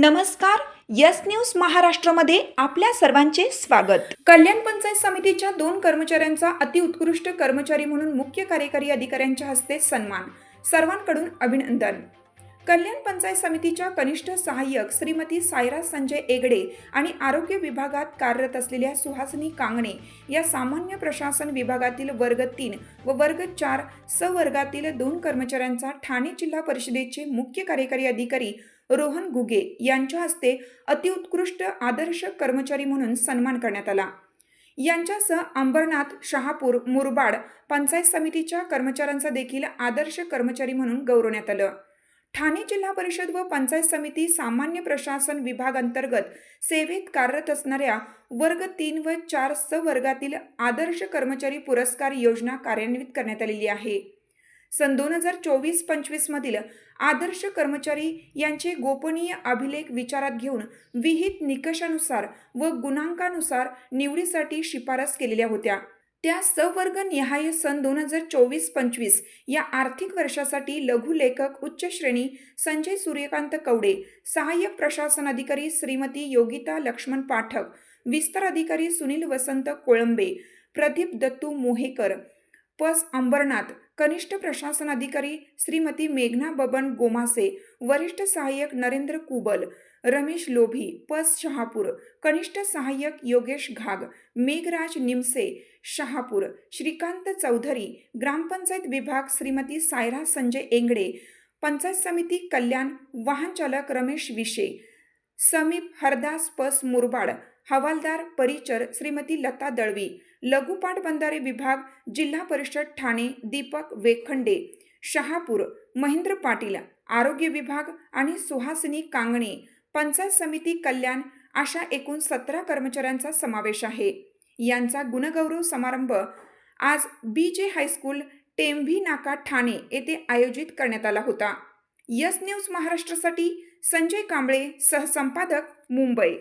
नमस्कार yes news महाराष्ट्रामध्ये आपल्या सर्वांचे स्वागत. कल्याण पंचायत समितीच्या दोन कर्मचाऱ्यांचा अतिउत्कृष्ट कर्मचारी म्हणून मुख्य कार्यकारी अधिकाऱ्यांच्या हस्ते सन्मान. सर्वांकडून अभिनंदन. कल्याण पंचायत समितीच्या कनिष्ठ सहाय्यक श्रीमती सायरा संजय एगडे आणि आरोग्य विभागात कार्यरत असलेल्या सुहासिनी कांगणे या सामान्य प्रशासन विभागातील वर्ग तीन व वर्ग चार स वर्गातील दोन कर्मचाऱ्यांचा ठाणे जिल्हा परिषदेचे मुख्य कार्यकारी अधिकारी रोहन गुगे यांच्या हस्ते अतिउत्कृष्ट आदर्श कर्मचारी म्हणून सन्मान करण्यात आला. यांच्यासह अंबरनाथ शहापूर मुरबाड पंचायत समितीच्या कर्मचाऱ्यांचा देखील आदर्श कर्मचारी म्हणून गौरवण्यात आलं. ठाणे जिल्हा परिषद व पंचायत समिती सामान्य प्रशासन विभाग अंतर्गत सेवेत कार्यरत असणाऱ्या वर्ग तीन व चार स वर्गातील आदर्श कर्मचारी पुरस्कार योजना कार्यान्वित करण्यात आलेली आहे. सन दोन हजार चोवीस पंचवीसमधील आदर्श कर्मचारी यांचे गोपनीय अभिलेख विचारात घेऊन विहित निकषानुसार व गुणांकानुसार निवडीसाठी शिफारस केलेल्या होत्या. त्या सवर्ग निहाय सन दोन हजार चोवीस पंचवीस या आर्थिक वर्षासाठी लघुलेखक उच्च श्रेणी संजय सूर्यकांत कवडे सहाय्यक प्रशासन अधिकारी श्रीमती योगिता लक्ष्मण पाठक विस्तार अधिकारी सुनील वसंत कोळंबे प्रदीप दत्तू मोहेकर पस अंबरनाथ कनिष्ठ प्रशासन अधिकारी श्रीमती मेघना बबन गोमासे वरिष्ठ सहाय्यक नरेंद्र कुबल रमेश लोभी पस शहापूर कनिष्ठ सहाय्यक योगेश घाग मेघराज निमसे शहापूर श्रीकांत चौधरी ग्रामपंचायत विभाग श्रीमती सायरा संजय एंगडे पंचायत समिती कल्याण वाहन चालक रमेश विशे समीप हरदास पस मुरबाड हवालदार परिचर श्रीमती लता दळवी लघुपाट बंधारे विभाग जिल्हा परिषद ठाणे दीपक वेखंडे शहापूर महेंद्र पाटील आरोग्य विभाग आणि सुहासिनी कांगणे पंचायत समिती कल्याण अशा एकूण सतरा कर्मचाऱ्यांचा समावेश आहे. यांचा गुणगौरव समारंभ आज बी जे हायस्कूल टेंभी नाका ठाणे येथे आयोजित करण्यात आला होता. यस न्यूज महाराष्ट्रासाठी संजय कांबळे सहसंपादक मुंबई.